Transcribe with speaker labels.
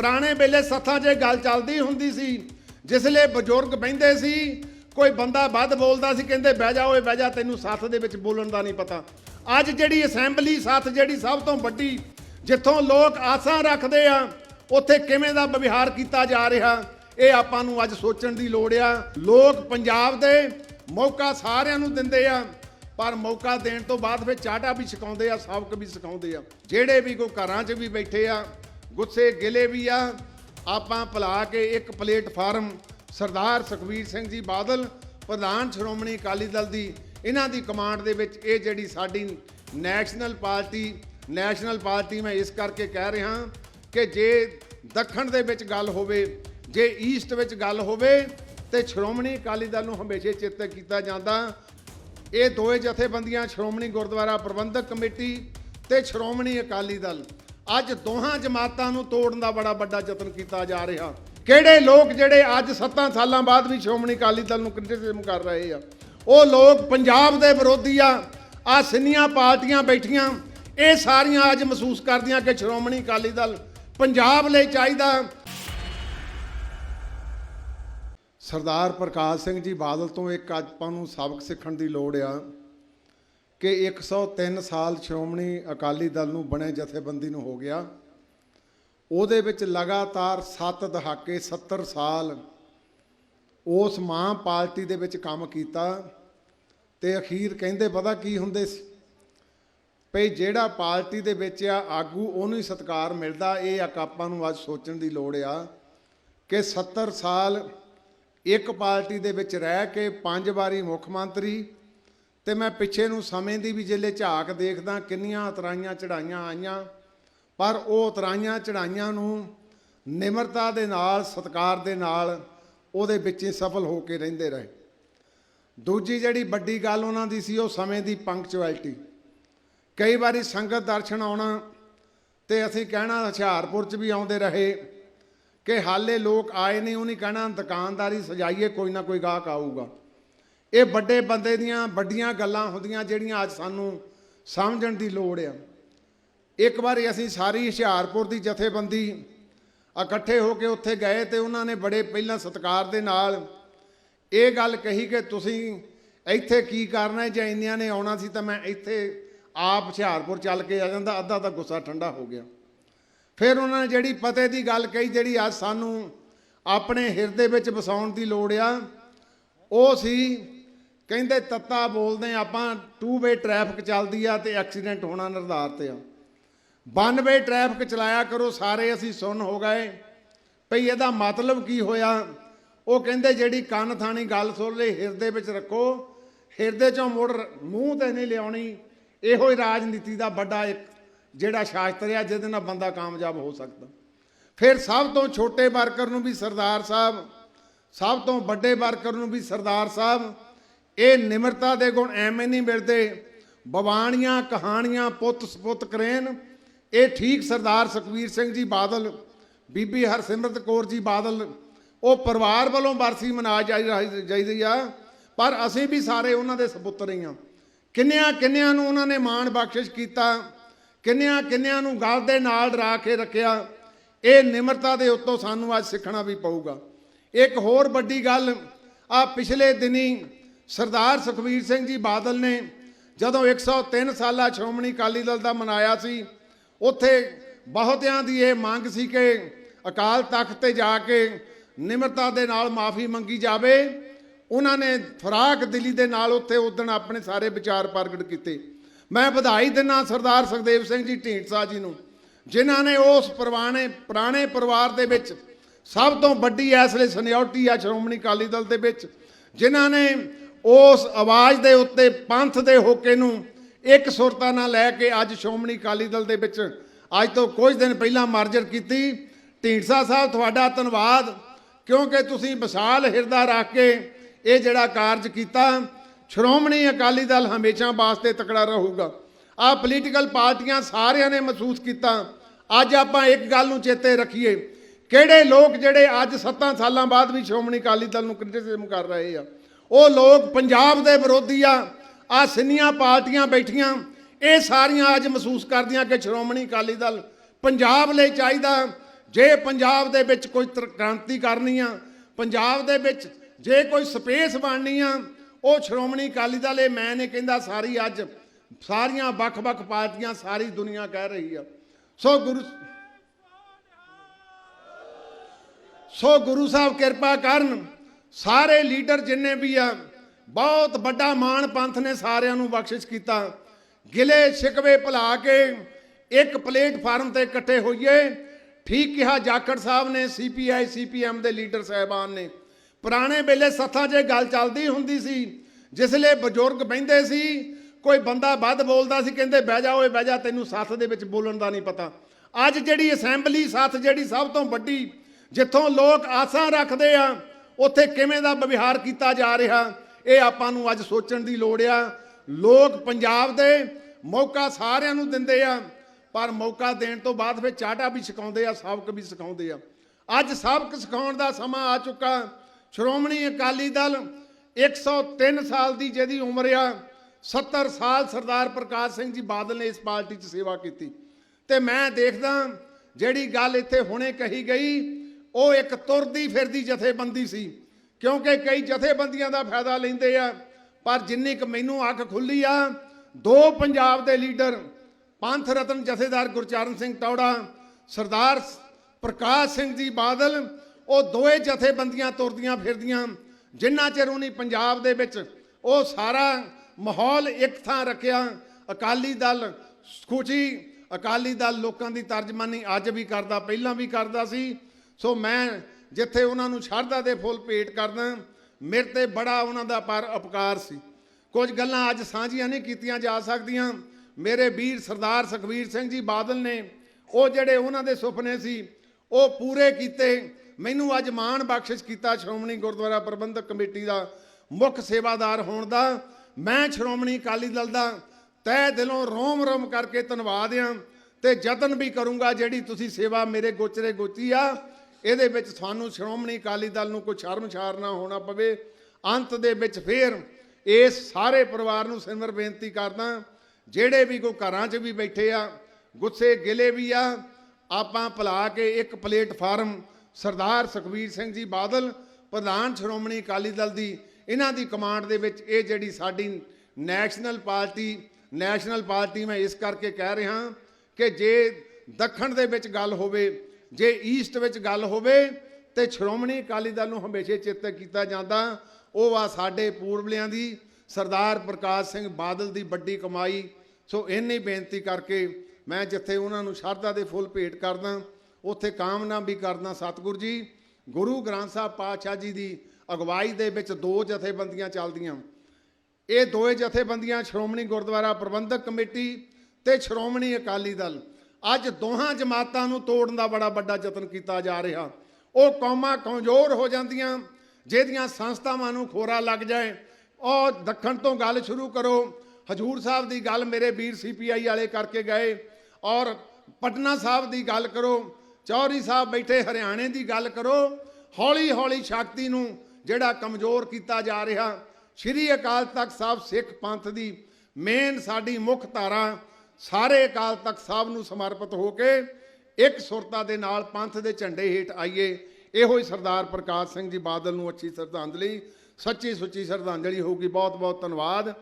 Speaker 1: ਪੁਰਾਣੇ ਵੇਲੇ ਸੱਥਾਂ 'ਚ ਇਹ ਗੱਲ ਚੱਲਦੀ ਹੁੰਦੀ ਸੀ, ਜਿਸ ਬਜ਼ੁਰਗ ਬਹਿੰਦੇ ਸੀ, ਕੋਈ ਬੰਦਾ ਵੱਧ ਬੋਲਦਾ ਸੀ, ਕਹਿੰਦੇ ਬਹਿ ਜਾ ਓਏ, ਬਹਿ ਜਾ, ਤੈਨੂੰ ਸੱਥ ਦੇ ਵਿੱਚ ਬੋਲਣ ਦਾ ਨਹੀਂ ਪਤਾ। ਅੱਜ ਜਿਹੜੀ ਅਸੈਂਬਲੀ ਸੱਥ ਜਿਹੜੀ ਸਭ ਤੋਂ ਵੱਡੀ, ਜਿੱਥੋਂ ਲੋਕ ਆਸਾਂ ਰੱਖਦੇ ਆ, ਉੱਥੇ ਕਿਵੇਂ ਦਾ ਵਿਵਹਾਰ ਕੀਤਾ ਜਾ ਰਿਹਾ, ਇਹ ਆਪਾਂ ਨੂੰ ਅੱਜ ਸੋਚਣ ਦੀ ਲੋੜ ਆ। ਲੋਕ ਪੰਜਾਬ ਦੇ ਮੌਕਾ ਸਾਰਿਆਂ ਨੂੰ ਦਿੰਦੇ ਆ, ਪਰ ਮੌਕਾ ਦੇਣ ਤੋਂ ਬਾਅਦ ਫਿਰ ਚਾਟਾ ਵੀ ਸਿਖਾਉਂਦੇ ਆ, ਸਬਕ ਵੀ ਸਿਖਾਉਂਦੇ ਆ। ਜਿਹੜੇ ਵੀ ਕੋਈ ਘਰਾਂ 'ਚ ਵੀ ਬੈਠੇ ਆ ਗੁੱਸੇ ਗਿਲੇ ਵੀ ਆ। ਆਪਾਂ ਭੁਲਾ ਕੇ ਇੱਕ ਪਲੇਟਫਾਰਮ ਸਰਦਾਰ ਸੁਖਬੀਰ ਸਿੰਘ ਜੀ ਬਾਦਲ, ਪ੍ਰਧਾਨ ਸ਼੍ਰੋਮਣੀ ਅਕਾਲੀ ਦਲ ਦੀ, ਇਹਨਾਂ ਦੀ ਕਮਾਂਡ ਦੇ ਵਿੱਚ ਇਹ ਜਿਹੜੀ ਸਾਡੀ ਨੈਸ਼ਨਲ ਪਾਰਟੀ ਨੈਸ਼ਨਲ ਪਾਰਟੀ ਮੈਂ ਇਸ ਕਰਕੇ ਕਹਿ ਰਿਹਾ ਕਿ ਜੇ ਦੱਖਣ ਦੇ ਵਿੱਚ ਗੱਲ ਹੋਵੇ, ਜੇ ਈਸਟ ਵਿੱਚ ਗੱਲ ਹੋਵੇ, ਤੇ ਸ਼੍ਰੋਮਣੀ ਅਕਾਲੀ ਦਲ ਨੂੰ ਹਮੇਸ਼ਾ ਚਿੱਤ ਕੀਤਾ ਜਾਂਦਾ। ਇਹ ਦੋਵੇਂ ਜਥੇਬੰਦੀਆਂ ਸ਼੍ਰੋਮਣੀ ਗੁਰਦੁਆਰਾ ਪ੍ਰਬੰਧਕ ਕਮੇਟੀ ਤੇ ਸ਼੍ਰੋਮਣੀ ਅਕਾਲੀ ਦਲ। ਅੱਜ ਦੋਹਾਂ ਜਮਾਤਾਂ ਨੂੰ ਤੋੜਨ ਦਾ ਬੜਾ ਵੱਡਾ ਯਤਨ ਕੀਤਾ ਜਾ ਰਿਹਾ। ਕਿਹੜੇ ਲੋਕ ਜਿਹੜੇ ਅੱਜ 7 ਸਾਲਾਂ ਬਾਅਦ ਵੀ ਸ਼੍ਰੋਮਣੀ ਅਕਾਲੀ ਦਲ ਨੂੰ ਕ੍ਰਿਟਿਸਿਜ਼ਮ ਕਰ ਰਹੇ ਆ? ਉਹ ਲੋਕ ਪੰਜਾਬ ਦੇ ਵਿਰੋਧੀ ਆ। ਆ ਸਿੰਨੀਆਂ ਪਾਰਟੀਆਂ ਬੈਠੀਆਂ। ਇਹ ਸਾਰੀਆਂ ਅੱਜ ਮਹਿਸੂਸ ਕਰਦੀਆਂ ਕਿ ਸ਼੍ਰੋਮਣੀ ਅਕਾਲੀ ਦਲ ਪੰਜਾਬ ਲਈ ਚਾਹੀਦਾ। ਸਰਦਾਰ ਪ੍ਰਕਾਸ਼ ਸਿੰਘ ਜੀ ਬਾਦਲ ਤੋਂ ਇੱਕ ਅੱਜ ਆਪਾਂ ਨੂੰ ਸਬਕ ਸਿੱਖਣ ਦੀ ਲੋੜ ਆ। ਕਿ 103 ਸਾਲ ਸ਼੍ਰੋਮਣੀ ਅਕਾਲੀ ਦਲ ਨੂੰ ਬਣੇ ਜਥੇਬੰਦੀ ਨੂੰ ਹੋ ਗਿਆ। ਉਹਦੇ ਵਿੱਚ ਲਗਾਤਾਰ 7 ਦਹਾਕੇ 70 ਸਾਲ ਉਸ ਮਾਂ ਪਾਰਟੀ ਦੇ ਵਿੱਚ ਕੰਮ ਕੀਤਾ ਤੇ ਅਖੀਰ ਕਹਿੰਦੇ ਪਤਾ ਕੀ ਹੁੰਦੇ ਸੀ? ਭਈ ਜਿਹੜਾ ਪਾਰਟੀ ਦੇ ਵਿੱਚ ਆ, ਆਗੂ ਉਹਨੂੰ ਹੀ ਸਤਿਕਾਰ ਮਿਲਦਾ, ਇਹ ਇੱਕ ਆਪਾਂ ਨੂੰ ਅੱਜ ਸੋਚਣ ਦੀ ਲੋੜ ਆ ਕਿ 70 ਸਾਲ ਇੱਕ ਪਾਰਟੀ ਦੇ ਵਿੱਚ ਰਹਿ ਕੇ ਪੰਜ ਵਾਰੀ ਮੁੱਖ ਮੰਤਰੀ ਤੇ ਮੈਂ ਪਿੱਛੇ ਨੂੰ ਸਮੇਂ ਦੀ ਵੀ ਜਿਲੇ ਝਾਕ ਦੇਖਦਾ ਕਿੰਨੀਆਂ ਉਤਰਾਈਆਂ ਚੜਾਈਆਂ ਆਈਆਂ। ਪਰ ਉਹ ਉਤਰਾਈਆਂ ਚੜਾਈਆਂ ਨੂੰ ਨਿਮਰਤਾ ਦੇ ਨਾਲ, ਸਤਿਕਾਰ ਦੇ ਨਾਲ ਉਹਦੇ ਵਿੱਚ ਹੀ ਸਫਲ ਹੋ ਕੇ ਰਹਿੰਦੇ ਰਹੇ। ਦੂਜੀ ਜਿਹੜੀ ਵੱਡੀ ਗੱਲ ਉਹਨਾਂ ਦੀ ਸੀ, ਉਹ ਸਮੇਂ ਦੀ ਪੰਕਚੁਅਲਿਟੀ ਕਈ ਵਾਰੀ ਸੰਗਤ ਦਰਸ਼ਨ ਆਉਣਾ ਤੇ ਅਸੀਂ ਕਹਿਣਾ, ਹੁਸ਼ਿਆਰਪੁਰ ਚ ਵੀ ਆਉਂਦੇ ਰਹੇ ਕਿ ਹਾਲੇ ਲੋਕ ਆਏ ਨਹੀਂ, ਉਹਨੇ ਕਹਿਣਾ, ਦੁਕਾਨਦਾਰੀ ਸਜਾਈਏ, ਕੋਈ ਨਾ ਕੋਈ ਗਾਹਕ ਆਊਗਾ। ਇਹ ਵੱਡੇ ਬੰਦੇ ਦੀਆਂ ਵੱਡੀਆਂ ਗੱਲਾਂ ਹੁੰਦੀਆਂ ਜਿਹੜੀਆਂ ਅੱਜ ਸਾਨੂੰ ਸਮਝਣ ਦੀ ਲੋੜ ਆ। ਇੱਕ ਵਾਰੀ ਅਸੀਂ ਸਾਰੀ ਹੁਸ਼ਿਆਰਪੁਰ ਦੀ ਜਥੇਬੰਦੀ ਇਕੱਠੇ ਹੋ ਕੇ ਉੱਥੇ ਗਏ ਤੇ ਉਹਨਾਂ ਨੇ ਬੜੇ ਪਹਿਲਾਂ ਸਤਿਕਾਰ ਦੇ ਨਾਲ ਇਹ ਗੱਲ ਕਹੀ ਕਿ ਤੁਸੀਂ ਇੱਥੇ ਕੀ ਕਰਨਾ ਹੈ? ਜੇ ਇੰਨਿਆਂ ਨੇ ਆਉਣਾ ਸੀ ਤਾਂ ਮੈਂ ਇੱਥੇ ਆਪ ਹੁਸ਼ਿਆਰਪੁਰ ਚੱਲ ਕੇ ਆ ਜਾਂਦਾ, ਅੱਧਾ ਤਾਂ ਗੁੱਸਾ ਠੰਡਾ ਹੋ ਗਿਆ। ਫਿਰ ਉਹਨਾਂ ਨੇ ਜਿਹੜੀ ਪਤੇ ਦੀ ਗੱਲ ਕਹੀ, ਜਿਹੜੀ ਅੱਜ ਸਾਨੂੰ ਆਪਣੇ ਹਿਰਦੇ ਵਿੱਚ ਵਸਾਉਣ ਦੀ ਲੋੜ ਆ, ਉਹ ਸੀ ਕਹਿੰਦੇ ਤੱਤਾ ਬੋਲਦੇ ਆਪਾਂ ਟੂ ਵੇ ਟ੍ਰੈਫਿਕ ਚੱਲਦੀ ਆ ਤੇ ਐਕਸੀਡੈਂਟ ਹੋਣਾ ਨਿਰਧਾਰਤ ਆ। ਵਨ ਵੇ ਟ੍ਰੈਫਿਕ ਚਲਾਇਆ ਕਰੋ, ਸਾਰੇ ਅਸੀਂ ਸੁਣ ਹੋ ਗਏ। ਭਈ ਇਹਦਾ ਮਤਲਬ ਕੀ ਹੋਇਆ? ਉਹ ਕਹਿੰਦੇ ਜਿਹੜੀ ਕੰਨ ਥਾਣੀ ਗੱਲ ਸੁਣ ਲਈ, ਹਿਰਦੇ ਵਿੱਚ ਰੱਖੋ। ਹਿਰਦੇ ਚੋਂ ਮੁੜ ਮੂੰਹ ਤੇ ਨਹੀਂ ਲਿਆਉਣੀ। ਇਹੋ ਹੀ ਰਾਜਨੀਤੀ ਦਾ ਵੱਡਾ ਇੱਕ ਜਿਹੜਾ ਸ਼ਾਸਤਰ ਆ, ਜਿਹਦੇ ਨਾਲ ਬੰਦਾ ਕਾਮਯਾਬ ਹੋ ਸਕਦਾ। ਫਿਰ ਸਭ ਤੋਂ ਛੋਟੇ ਵਰਕਰ ਨੂੰ ਵੀ ਸਰਦਾਰ ਸਾਹਿਬ, ਸਭ ਤੋਂ ਵੱਡੇ ਵਰਕਰ ਨੂੰ ਵੀ ਸਰਦਾਰ ਸਾਹਿਬ ਇਹ ਨਿਮਰਤਾ ਦੇ ਗੁਣ ਐਵੇਂ ਨਹੀਂ ਮਿਲਦੇ। ਬਵਾਣੀਆਂ ਕਹਾਣੀਆਂ ਪੁੱਤ ਸਪੁੱਤ ਕਰੇਨ। ਇਹ ਠੀਕ ਸਰਦਾਰ ਸੁਖਵੀਰ ਸਿੰਘ ਜੀ ਬਾਦਲ, ਬੀਬੀ ਹਰਸਿਮਰਤ ਕੌਰ ਜੀ ਬਾਦਲ, ਉਹ ਪਰਿਵਾਰ ਵੱਲੋਂ ਬਰਸੀ ਮਨਾ ਜਾਈ ਜਾਈਦੀ ਆ, ਪਰ ਅਸੀਂ ਵੀ ਸਾਰੇ ਉਹਨਾਂ ਦੇ ਸਪੁੱਤਰ ਹੀ ਆ। ਕਿੰਨਿਆਂ ਕਿੰਨਿਆਂ ਨੂੰ ਉਹਨਾਂ ਨੇ ਮਾਣ ਬਖਸ਼ਿਸ਼ ਕੀਤਾ, ਕਿੰਨਿਆਂ ਕਿੰਨਿਆਂ ਨੂੰ ਗੱਲ ਦੇ ਨਾਲ ਡਰਾ ਕੇ ਰੱਖਿਆ। ਇਹ ਨਿਮਰਤਾ ਦੇ ਉੱਤੋਂ ਸਾਨੂੰ ਅੱਜ ਸਿੱਖਣਾ ਵੀ ਪਊਗਾ। ਇੱਕ ਹੋਰ ਵੱਡੀ ਗੱਲ ਆ ਪਿਛਲੇ ਦਿਨੀ ਸਰਦਾਰ ਸੁਖਵੀਰ ਸਿੰਘ ਜੀ ਬਾਦਲ ਨੇ ਜਦੋਂ 103 ਸਾਲਾ ਸ਼੍ਰੋਮਣੀ ਅਕਾਲੀ ਦਲ ਦਾ ਮਨਾਇਆ ਸੀ, ਉੱਥੇ ਬਹੁਤਿਆਂ ਦੀ ਇਹ ਮੰਗ ਸੀ ਕਿ ਅਕਾਲ ਤਖਤ ਤੇ ਜਾ ਕੇ ਨਿਮਰਤਾ ਦੇ ਨਾਲ ਮਾਫੀ ਮੰਗੀ ਜਾਵੇ। ਉਹਨਾਂ ਨੇ ਫਰਾਕ ਦਿੱਲੀ ਦੇ ਨਾਲ ਉੱਥੇ ਉਦਣ ਆਪਣੇ ਸਾਰੇ ਵਿਚਾਰ ਪ੍ਰਗਟ ਕੀਤੇ। ਮੈਂ ਵਧਾਈ ਦਿੰਦਾ ਸਰਦਾਰ ਸੁਖਦੇਵ ਸਿੰਘ ਜੀ ਢੀਂਡਸਾ ਜੀ ਨੂੰ, ਜਿਨ੍ਹਾਂ ਨੇ ਉਸ ਪੁਰਾਣੇ ਪੁਰਾਣੇ ਪਰਿਵਾਰ ਦੇ ਵਿੱਚ ਸਭ ਤੋਂ ਵੱਡੀ ਇਸ ਲਈ ਸਨਿਓਰਟੀ ਆ ਸ਼੍ਰੋਮਣੀ ਅਕਾਲੀ ਦਲ ਦੇ ਵਿੱਚ, ਜਿਨ੍ਹਾਂ ਨੇ ਉਸ ਆਵਾਜ਼ ਦੇ ਉੱਤੇ ਪੰਥ ਦੇ ਹੋਕੇ ਨੂੰ ਇੱਕ ਸੁਰਤਾ ਨਾਲ ਲੈ ਕੇ ਅੱਜ ਸ਼੍ਰੋਮਣੀ ਅਕਾਲੀ ਦਲ ਦੇ ਵਿੱਚ ਅੱਜ ਤੋਂ ਕੁਝ ਦਿਨ ਪਹਿਲਾਂ ਮਾਰਜਰ ਕੀਤੀ। ਢੀਂਡਸਾ ਸਾਹਿਬ, ਤੁਹਾਡਾ ਧੰਨਵਾਦ, ਕਿਉਂਕਿ ਤੁਸੀਂ ਵਿਸ਼ਾਲ ਹਿਰਦਾ ਰੱਖ ਕੇ ਇਹ ਜਿਹੜਾ ਕਾਰਜ ਕੀਤਾ, ਸ਼੍ਰੋਮਣੀ ਅਕਾਲੀ ਦਲ ਹਮੇਸ਼ਾ ਵਾਸਤੇ ਤਕੜਾ ਰਹੂਗਾ। ਆ ਪੋਲੀਟੀਕਲ ਪਾਰਟੀਆਂ ਸਾਰਿਆਂ ਨੇ ਮਹਿਸੂਸ ਕੀਤਾ। ਅੱਜ ਆਪਾਂ ਇੱਕ ਗੱਲ ਨੂੰ ਚੇਤੇ ਰੱਖੀਏ, ਕਿਹੜੇ ਲੋਕ ਜਿਹੜੇ ਅੱਜ 7 ਸਾਲਾਂ ਬਾਅਦ ਵੀ ਸ਼੍ਰੋਮਣੀ ਅਕਾਲੀ ਦਲ ਨੂੰ ਕ੍ਰਿਟਿਸਿਜ਼ਮ ਕਰ ਰਹੇ ਆ? ਉਹ ਲੋਕ ਪੰਜਾਬ ਦੇ ਵਿਰੋਧੀ ਆ ਆ ਸਿੰਨੀਆਂ ਪਾਰਟੀਆਂ ਬੈਠੀਆਂ, ਇਹ ਸਾਰੀਆਂ ਅੱਜ ਮਹਿਸੂਸ ਕਰਦੀਆਂ ਕਿ ਸ਼੍ਰੋਮਣੀ ਅਕਾਲੀ ਦਲ ਪੰਜਾਬ ਲਈ ਚਾਹੀਦਾ, ਜੇ ਪੰਜਾਬ ਦੇ ਵਿੱਚ ਕੋਈ ਤਰ- ਕ੍ਰਾਂਤੀ ਕਰਨੀ ਆ, ਪੰਜਾਬ ਦੇ ਵਿੱਚ ਜੇ ਕੋਈ ਸਪੇਸ ਬਣਨੀ ਆ, ਉਹ ਸ਼੍ਰੋਮਣੀ ਅਕਾਲੀ ਦਲ, ਇਹ ਮੈਂ ਨਹੀਂ ਕਹਿੰਦਾ ਸਾਰੀ ਅੱਜ ਸਾਰੀਆਂ ਵੱਖ-ਵੱਖ ਪਾਰਟੀਆਂ ਸਾਰੀ ਦੁਨੀਆ ਕਹਿ ਰਹੀ ਆ। ਸੋ ਗੁਰੂ ਸੋ ਗੁਰੂ ਸਾਹਿਬ ਕਿਰਪਾ ਕਰਨ ਸਾਰੇ ਲੀਡਰ ਜਿੰਨੇ ਵੀ ਆ, ਬਹੁਤ ਵੱਡਾ ਮਾਣ ਪੰਥ ਨੇ ਸਾਰਿਆਂ ਨੂੰ ਬਖਸ਼ਿਸ਼ ਕੀਤਾ। ਗਿਲੇ ਸ਼ਿਕਵੇ ਭੁਲਾ ਕੇ ਇੱਕ ਪਲੇਟਫਾਰਮ ਤੇ ਇਕੱਠੇ ਹੋਈਏ। ਠੀਕ ਕਿਹਾ ਜਾਖੜ ਸਾਹਿਬ ਨੇ ਸੀਪੀਆਈ ਸੀਪੀਐਮ ਦੇ ਲੀਡਰ ਸਾਹਿਬਾਨ ਨੇ। ਪੁਰਾਣੇ ਵੇਲੇ ਸੱਥਾਂ 'ਚ ਇਹ ਗੱਲ ਚੱਲਦੀ ਹੁੰਦੀ ਸੀ ਜਿਸਲੇ ਬਜ਼ੁਰਗ ਬਹਿੰਦੇ ਸੀ, ਕੋਈ ਬੰਦਾ ਵੱਧ ਬੋਲਦਾ ਸੀ, ਕਹਿੰਦੇ ਬਹਿ ਜਾ ਓਏ, ਬਹਿ ਜਾ, ਤੈਨੂੰ ਸੱਥ ਦੇ ਵਿੱਚ ਬੋਲਣ ਦਾ ਨਹੀਂ ਪਤਾ। ਅੱਜ ਜਿਹੜੀ ਅਸੈਂਬਲੀ ਸੱਥ ਜਿਹੜੀ ਸਭ ਤੋਂ ਵੱਡੀ, ਜਿੱਥੋਂ ਲੋਕ ਆਸਾਂ ਰੱਖਦੇ ਆ ਉੱਥੇ ਕਿਵੇਂ ਦਾ ਵਿਵਹਾਰ ਕੀਤਾ ਜਾ ਰਿਹਾ, ਇਹ ਆਪਾਂ ਨੂੰ ਅੱਜ ਸੋਚਣ ਦੀ ਲੋੜ ਆ। ਲੋਕ ਪੰਜਾਬ ਦੇ ਮੌਕਾ ਸਾਰਿਆਂ ਨੂੰ ਦਿੰਦੇ ਆ, ਪਰ ਮੌਕਾ ਦੇਣ ਤੋਂ ਬਾਅਦ ਫਿਰ ਚਾਟਾ ਵੀ ਸਿਖਾਉਂਦੇ ਆ, ਸਬਕ ਵੀ ਸਿਖਾਉਂਦੇ ਆ। ਅੱਜ ਸਬਕ ਸਿਖਾਉਣ ਦਾ ਸਮਾਂ ਆ ਚੁੱਕਾ। ਸ਼੍ਰੋਮਣੀ ਅਕਾਲੀ ਦਲ 103 ਸਾਲ ਦੀ ਜਿਹਦੀ ਉਮਰ ਆ 70 ਸਾਲ ਸਰਦਾਰ ਪ੍ਰਕਾਸ਼ ਸਿੰਘ ਜੀ ਬਾਦਲ ਨੇ ਇਸ ਪਾਰਟੀ 'ਚ ਸੇਵਾ ਕੀਤੀ। ਤੇ ਮੈਂ ਦੇਖਦਾ, ਜਿਹੜੀ ਗੱਲ ਇੱਥੇ ਹੁਣੇ ਕਹੀ ਗਈ ਉਹ ਇੱਕ ਤੁਰਦੀ ਫਿਰਦੀ ਜਥੇਬੰਦੀ ਸੀ, ਕਿਉਂਕਿ ਕਈ ਜਥੇਬੰਦੀਆਂ ਦਾ ਫਾਇਦਾ ਲੈਂਦੇ ਆ, ਪਰ ਜਿੰਨੀ ਕੁ ਮੈਨੂੰ ਅੱਖ ਖੁੱਲੀ ਆ, ਦੋ ਪੰਜਾਬ ਦੇ ਲੀਡਰ, ਪੰਥ ਰਤਨ ਜਥੇਦਾਰ ਗੁਰਚਰਨ ਸਿੰਘ ਟੌੜਾ, ਸਰਦਾਰ ਪ੍ਰਕਾਸ਼ ਸਿੰਘ ਜੀ ਬਾਦਲ, ਉਹ ਦੋਏ ਜਥੇਬੰਦੀਆਂ ਤੁਰਦੀਆਂ ਫਿਰਦੀਆਂ, ਜਿੰਨਾ ਚਿਰ ਉਹਨੇ ਪੰਜਾਬ ਦੇ ਵਿੱਚ ਉਹ ਸਾਰਾ ਮਾਹੌਲ ਇੱਕ ਥਾਂ ਰੱਖਿਆ, ਅਕਾਲੀ ਦਲ ਖੁਸ਼ੀ, ਅਕਾਲੀ ਦਲ ਲੋਕਾਂ ਦੀ ਤਰਜਮਾਨੀ ਅੱਜ ਵੀ ਕਰਦਾ, ਪਹਿਲਾਂ ਵੀ ਕਰਦਾ ਸੀ ਸੋ ਮੈਂ ਜਿੱਥੇ ਉਹਨਾਂ ਨੂੰ ਸ਼ਰਧਾ ਦੇ ਫੁੱਲ ਭੇਟ ਕਰਦਾ, ਮੇਰੇ ਤੇ ਬੜਾ ਉਹਨਾਂ ਦਾ ਪਰ ਉਪਕਾਰ ਸੀ। ਕੁਝ ਗੱਲਾਂ ਅੱਜ ਸਾਂਝੀਆਂ ਨਹੀਂ ਕੀਤੀਆਂ ਜਾ ਸਕਦੀਆਂ। ਮੇਰੇ ਵੀਰ ਸਰਦਾਰ ਸੁਖਵੀਰ ਸਿੰਘ ਜੀ ਬਾਦਲ ਨੇ, ਉਹ ਜਿਹੜੇ ਉਹਨਾਂ ਦੇ ਸੁਪਨੇ ਸੀ, ਉਹ ਪੂਰੇ ਕੀਤੇ। ਮੈਨੂੰ ਅੱਜ ਮਾਣ ਬਖਸ਼ਿਸ਼ ਕੀਤਾ ਸ਼੍ਰੋਮਣੀ ਗੁਰਦੁਆਰਾ ਪ੍ਰਬੰਧਕ ਕਮੇਟੀ ਦਾ ਮੁੱਖ ਸੇਵਾਦਾਰ ਹੋਣ ਦਾ। ਮੈਂ ਸ਼੍ਰੋਮਣੀ ਅਕਾਲੀ ਦਲ ਦਾ ਤਹਿ ਦਿਲੋਂ ਰੋਮ ਰੋਮ ਕਰਕੇ ਧੰਨਵਾਦ ਆ ਤੇ ਯਤਨ ਵੀ ਕਰੂੰਗਾ ਜਿਹੜੀ ਤੁਸੀਂ ਸੇਵਾ ਮੇਰੇ ਗੋਚਰੇ ਗੋਚੀ ਆ। ਇਹਦੇ ਵਿੱਚ ਸਾਨੂੰ ਸ਼੍ਰੋਮਣੀ ਅਕਾਲੀ ਦਲ ਨੂੰ ਕੋਈ ਸ਼ਰਮਸ਼ਾਰ ਨਾ ਹੋਣਾ ਪਵੇ। ਅੰਤ ਦੇ ਵਿੱਚ ਫੇਰ ਇਸ ਸਾਰੇ ਪਰਿਵਾਰ ਨੂੰ ਸਿਮਰ ਬੇਨਤੀ ਕਰਦਾ, ਜਿਹੜੇ ਵੀ ਕੋਈ ਘਰਾਂ 'ਚ ਵੀ ਬੈਠੇ ਆ, ਗੁੱਸੇ ਗਿਲੇ ਵੀ ਆ, ਆਪਾਂ ਭੁਲਾ ਕੇ ਇੱਕ ਪਲੇਟਫਾਰਮ ਸਰਦਾਰ ਸੁਖਵੀਰ ਸਿੰਘ ਜੀ ਬਾਦਲ, ਪ੍ਰਧਾਨ ਸ਼੍ਰੋਮਣੀ ਅਕਾਲੀ ਦਲ ਦੀ, ਇਹਨਾਂ ਦੀ ਕਮਾਂਡ ਦੇ ਵਿੱਚ ਇਹ ਜਿਹੜੀ ਸਾਡੀ ਨੈਸ਼ਨਲ ਪਾਰਟੀ ਨੈਸ਼ਨਲ ਪਾਰਟੀ ਮੈਂ ਇਸ ਕਰਕੇ ਕਹਿ ਰਿਹਾ ਕਿ ਜੇ ਦੱਖਣ ਦੇ ਵਿੱਚ ਗੱਲ ਹੋਵੇ ਜੇ ਈਸਟ ਵਿੱਚ ਗੱਲ ਹੋਵੇ ਤੇ ਸ਼੍ਰੋਮਣੀ ਅਕਾਲੀ ਦਲ ਨੂੰ ਹਮੇਸ਼ਾ ਚਿੱਤ ਕੀਤਾ ਜਾਂਦਾ। ਉਹ ਆ ਸਾਡੇ ਪੂਰਬਲਿਆਂ ਦੀ ਸਰਦਾਰ ਪ੍ਰਕਾਸ਼ ਸਿੰਘ ਬਾਦਲ ਦੀ ਵੱਡੀ ਕਮਾਈ। ਸੋ ਇੰਨੀ ਬੇਨਤੀ ਕਰਕੇ ਮੈਂ ਜਿੱਥੇ ਉਹਨਾਂ ਨੂੰ ਸ਼ਰਧਾ ਦੇ ਫੁੱਲ ਭੇਟ ਕਰਦਾ, ਉੱਥੇ ਕਾਮਨਾ ਵੀ ਕਰਦਾ ਸਤਿਗੁਰ ਜੀ। ਗੁਰੂ ਗ੍ਰੰਥ ਸਾਹਿਬ ਪਾਤਸ਼ਾਹ ਜੀ ਦੀ ਅਗਵਾਈ ਦੇ ਵਿੱਚ ਦੋ ਜਥੇਬੰਦੀਆਂ ਚੱਲਦੀਆਂ। ਇਹ ਦੋਏ ਜਥੇਬੰਦੀਆਂ ਸ਼੍ਰੋਮਣੀ ਗੁਰਦੁਆਰਾ ਪ੍ਰਬੰਧਕ ਕਮੇਟੀ ਤੇ ਸ਼੍ਰੋਮਣੀ ਅਕਾਲੀ ਦਲ। ਅੱਜ ਦੋਹਾਂ ਜਮਾਤਾਂ ਨੂੰ ਤੋੜਨ ਦਾ ਬੜਾ ਵੱਡਾ ਯਤਨ ਕੀਤਾ ਜਾ ਰਿਹਾ। ਉਹ ਕੌਮਾਂ ਕਮਜ਼ੋਰ ਹੋ ਜਾਂਦੀਆਂ, ਜਿਹਦੀਆਂ ਸੰਸਥਾਵਾਂ ਨੂੰ ਖੋਰਾ ਲੱਗ ਜਾਏ। ਉਹ ਦੱਖਣ ਤੋਂ ਗੱਲ ਸ਼ੁਰੂ ਕਰੋ। ਹਜੂਰ ਸਾਹਿਬ ਦੀ ਗੱਲ ਮੇਰੇ ਵੀਰ ਸੀਪੀਆਈ ਵਾਲੇ ਕਰਕੇ ਗਏ। ਔਰ ਪਟਨਾ ਸਾਹਿਬ ਦੀ ਗੱਲ ਕਰੋ, ਚੌਰੀ ਸਾਹਿਬ ਬੈਠੇ, ਹਰਿਆਣੇ ਦੀ ਗੱਲ ਕਰੋ। ਹੌਲੀ ਹੌਲੀ ਸ਼ਕਤੀ ਨੂੰ ਜਿਹੜਾ ਕਮਜ਼ੋਰ ਕੀਤਾ ਜਾ ਰਿਹਾ, ਸ਼੍ਰੀ ਅਕਾਲ ਤਖਤ ਸਾਹਿਬ ਸਿੱਖ ਪੰਥ ਦੀ ਮੇਨ ਸਾਡੀ ਮੁੱਖ ਧਾਰਾ ਸਾਰੇ ਅਕਾਲ ਤਖਤ ਸਾਹਿਬ ਨੂੰ ਸਮਰਪਿਤ ਹੋ ਕੇ ਇੱਕ ਸੁਰਤਾ ਦੇ ਨਾਲ ਪੰਥ ਦੇ ਝੰਡੇ ਹੇਠ ਆਈਏ। ਇਹੋ ਹੀ ਸਰਦਾਰ ਪ੍ਰਕਾਸ਼ ਸਿੰਘ ਜੀ ਬਾਦਲ ਨੂੰ ਅੱਛੀ ਸ਼ਰਧਾਂਜਲੀ, ਸੱਚੀ ਸੁੱਚੀ ਸ਼ਰਧਾਂਜਲੀ ਹੋਊਗੀ। ਬਹੁਤ ਬਹੁਤ ਧੰਨਵਾਦ।